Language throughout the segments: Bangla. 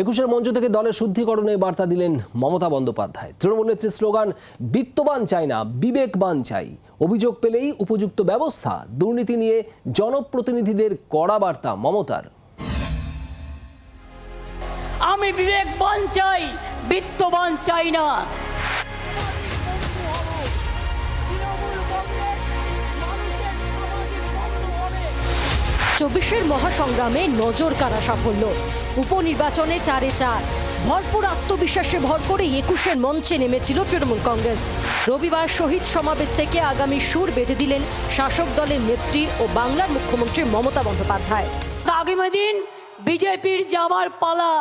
একুশের মঞ্চ থেকে দলের শুদ্ধিকরণে বার্তা দিলেন মমতা বন্দ্যোপাধ্যায়। তৃণমূল নেত্রীর স্লোগান, বিত্তবান চাই না বিবেকবান চাই। অভিযোগ পেলেই উপযুক্ত ব্যবস্থা, দুর্নীতি নিয়ে জনপ্রতিনিধিদের কড়া বার্তা মমতার। আমি বিবেকবান চাই, বিত্তবান চাই না। চব্বিশের মহাসংগ্রামে নজর কাড়া সাফল্য। উপনির্বাচনে চারে চার। ভরপুর আত্মবিশ্বাসে ভর করে একুশের মঞ্চে নেমেছিল তৃণমূল কংগ্রেস। রবিবার শহীদ সমাবেশ থেকে আগামী সুর বেঁধে দিলেন শাসক দলের নেত্রী ও বাংলার মুখ্যমন্ত্রী মমতা বন্দ্যোপাধ্যায়। আগামী দিন বিজেপির যাবার পালা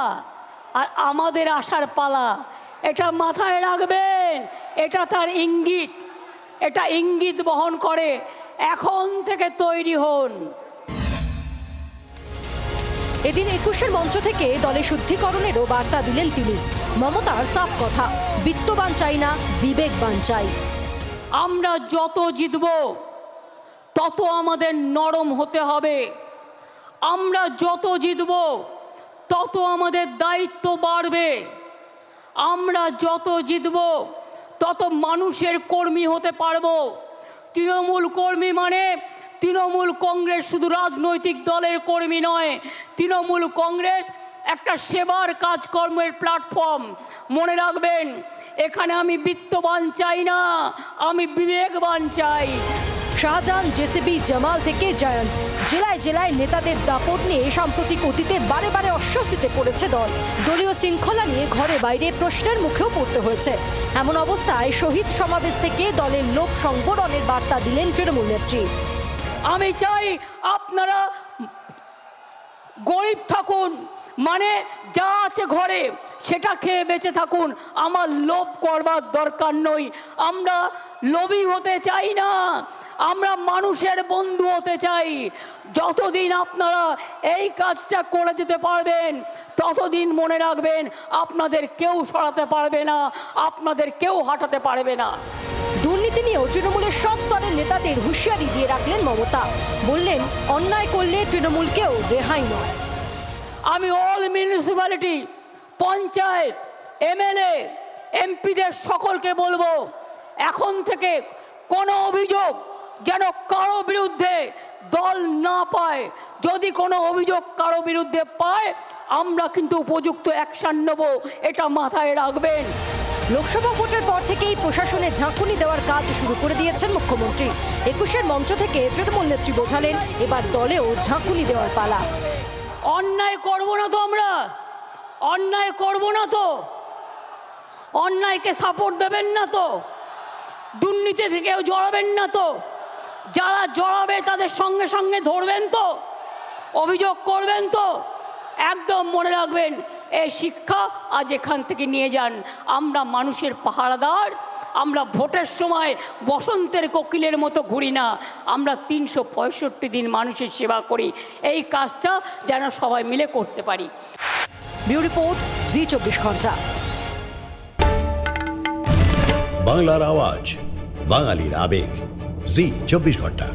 আর আমাদের আসার পালা, এটা মাথায় রাখবেন, এটা তার ইঙ্গিত। এটা ইঙ্গিত বহন করে এখন থেকে তৈরি হন। এদিন একুশের মঞ্চ থেকে দলে শুদ্ধিকরণেরও বার্তা দিলেন তিনি। মমতার সাফ কথা, বিত্তবান চাই না, বিবেকবান চাই। আমরা যত জিতব, তত আমাদের নরম হতে হবে। আমরা যত জিতব, তত আমাদের দায়িত্ব বাড়বে। আমরা যত জিতব, তত মানুষের কর্মী হতে পারব। তৃণমূল কর্মী মানে তৃণমূল কংগ্রেস শুধু রাজনৈতিক দলের কর্মী নয়, তৃণমূল কংগ্রেস একটা সেবার কাজকর্মের প্ল্যাটফর্ম মনে রাখবেন, এখানে আমি বিত্তবান চাই না, আমি বিবেকবান চাই। শাহজাহান, জেসিবি, জামাল থেকে জয়ন্ত জেলায় জেলায় নেতাদের দাপট নিয়ে সাম্প্রতিক অতীতে বারে বারে অস্বস্তিতে পড়েছে দল। দলীয় শৃঙ্খলা নিয়ে ঘরে বাইরে প্রশ্নের মুখেও পড়তে হয়েছে। এমন অবস্থায় শহীদ সমাবেশ থেকে দলের লোক সংবরণের বার্তা দিলেন তৃণমূল নেত্রী। আমি চাই আপনারা গরিব থাকুন মানে যা আছে ঘরে সেটা খেয়ে বেঁচে থাকুন। আমার লোভ করবার দরকার নই। আমরা লোভী হতে চাই না। আমরা মানুষের বন্ধু হতে চাই। যতদিন আপনারা এই কাজটা করে যেতে পারবেন, ততদিন মনে রাখবেন, আপনাদের কেউ সরাতে পারবে না, আপনাদের কেউ হাঁটাতে পারবে না। দুর্নীতি নিয়েও তৃণমূলের সব স্তরের নেতাদের হুঁশিয়ারি দিয়ে রাখলেন মমতা। বললেন, অন্যায় করলে তৃণমূলকেও রেহাই নয়। আমি অল মিউনিসিপ্যালিটি পঞ্চায়েত, এমএলএ, এমপিদের সকলকে বলব, এখন থেকে কোনো অভিযোগ যেন কারও বিরুদ্ধে দল না পায়। যদি কোনো অভিযোগ কারও বিরুদ্ধে পায়, আমরা কিন্তু উপযুক্ত অ্যাকশান নেব, এটা মাথায় রাখবেন। লোকসভা ভোটের পর থেকেই প্রশাসনে ঝাঁকুনি দেওয়ার কাজ শুরু করে দিয়েছেন মুখ্যমন্ত্রী। একুশের মঞ্চ থেকে তৃণমূল নেত্রী বোঝালেন, এবার দলেও ঝাঁকুনি দেওয়ার পালা। অন্যায় করব না তো আমরা। অন্যায় করব না তো। অন্যায়কে সাপোর্ট দেবেন না তো। দুর্নীতি থেকেও জড়াবেন না তো। যারা জড়াবে তাদের সঙ্গে সঙ্গে ধরবেন তো। অভিযোগ করবেন তো। একদম মনে রাখবেন এই শিক্ষা আজ এখান থেকে নিয়ে যান। আমরা মানুষের পাহারাদার আমরা ভোটের সময় বসন্তের কোকিলের মতো ঘুরি না। আমরা তিনশো পঁয়ষট্টি দিন মানুষের সেবা করি। এই কাজটা যেন সবাই মিলে করতে পারি। ব্যুরো রিপোর্ট জি চব্বিশ ঘণ্টা। বাংলার আওয়াজ বাঙালির আবেগ। জি চব্বিশ ঘণ্টা।